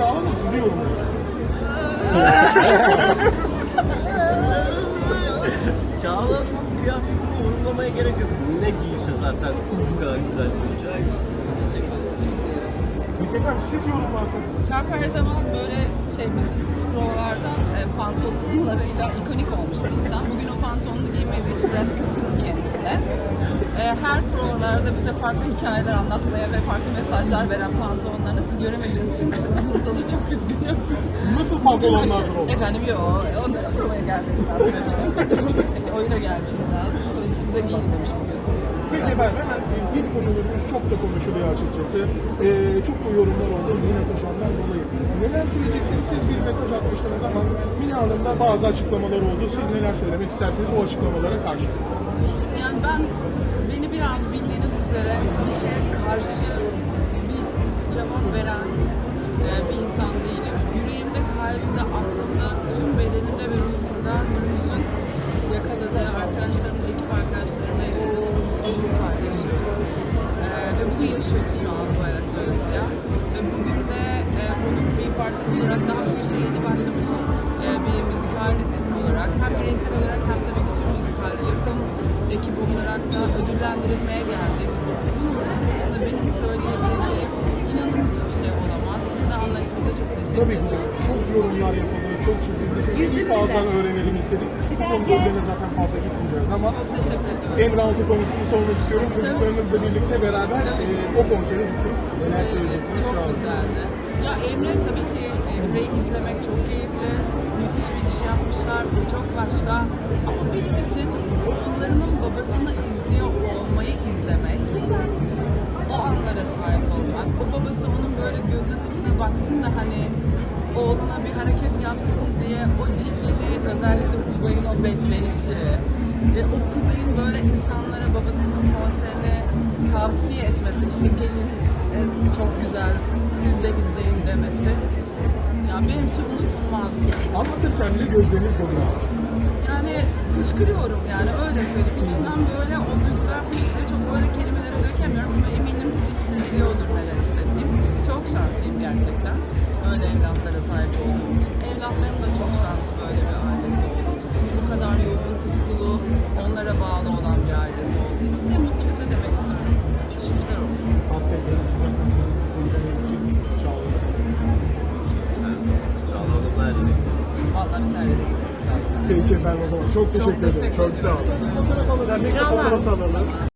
Çağla Hanım sizi yorumluyor. Çağla Hanım'ın kıyafetini yorumlamaya gerek yok. Ne giyse zaten bu kadar güzel olacağı için. Peki efendim siz yorumlarsanız. Sarp her zaman böyle şey bizim provalarda e, pantolonlarıyla ikonik olmuş bir insan. Bugün o pantolonunu giymediği için biraz her provalarda bize farklı hikayeler anlatmaya ve farklı mesajlar veren pantolonlarını siz göremediğiniz için da çok üzgünüm. Nasıl pantolonlardır o? Efendim yok, onlara provaya gelmeniz lazım. Oyuna gelmeniz lazım. Size giyinmemiş bugün. Peki efendim hemen yedi kocalarımız çok da konuşuluyor açıkçası. Ee, çok da yorumlar oldu yine koşanlar dolayı. Neler söyleyeceksiniz? Siz bir mesaj atmıştınız ama Mine Hanım'da bazı açıklamalar oldu. Siz neler söylemek isterseniz o açıklamalara karşı. Yani ben beni biraz karşı bir cevap veren e, bir insan değilim. Yüreğimde, kalbimde, aklımda, tüm bedenimde ve ruhumda bütün yakaladığı arkadaşlarımla, ekip arkadaşlarımla yaşadığımız mutluluğu paylaşıyoruz. E, ve bunu yaşıyoruz şu an bu hayat dolayısıyla. Ve bugün de e, bunun bir parçası olarak daha bu işe yeni başlamış e, bir müzikal olarak hem bireysel olarak hem tabii ki tüm müzikal yapım ekip olarak da ödüllendirilmeye geldik. Bunun benim söyleyebileceğim inanın hiçbir şey olamaz. Sizin de anlayışınıza çok teşekkür Tabii ki de ederim. çok yorumlar yapıldı, çok çizildi. Çünkü ilk ağızdan öğrenelim istedik. Bu konuda üzerine zaten fazla gitmeyeceğiz ama Çok teşekkür ediyorum. Emrah'ın konusunu sormak istiyorum. Çocuklarınızla birlikte beraber e, o konsere gittiniz. Neler söyleyeceksiniz şu Çok an? güzeldi. Ya Emre tabii ki Emre'yi izlemek çok keyifli. Müthiş bir iş yapmışlar. Bu çok başka. Ama benim için oğullarımın babasını baksın da hani oğluna bir hareket yapsın diye o cilveli özellikle Kuzey'in o beklenişi, e, o Kuzey'in böyle insanlara babasının konserine tavsiye etmesi, işte gelin e, çok güzel, siz de izleyin demesi. Ya benim için unutulmazdı. Anlatırken bile gözleriniz doluyor. Yani fışkırıyorum yani öyle söyleyeyim. İçimden böyle o duygular fışkırıyor. Çok böyle kelimelere dökemiyorum ama eminim hissediyordur sahip olduğum için. Evlatlarım da çok şanslı böyle bir ailesi olduğu için. Bu kadar yoğun, tutkulu, onlara bağlı olan bir ailesi olduğu için. Ne mutlu bize demek istiyorum. Şükürler olsun. Vallahi biz her yere gideriz. Peki efendim o zaman. Çok teşekkür ederim. teşekkür Çok sağ olun. ederim. Fotoğraf. Ne fotoğraf alırlar.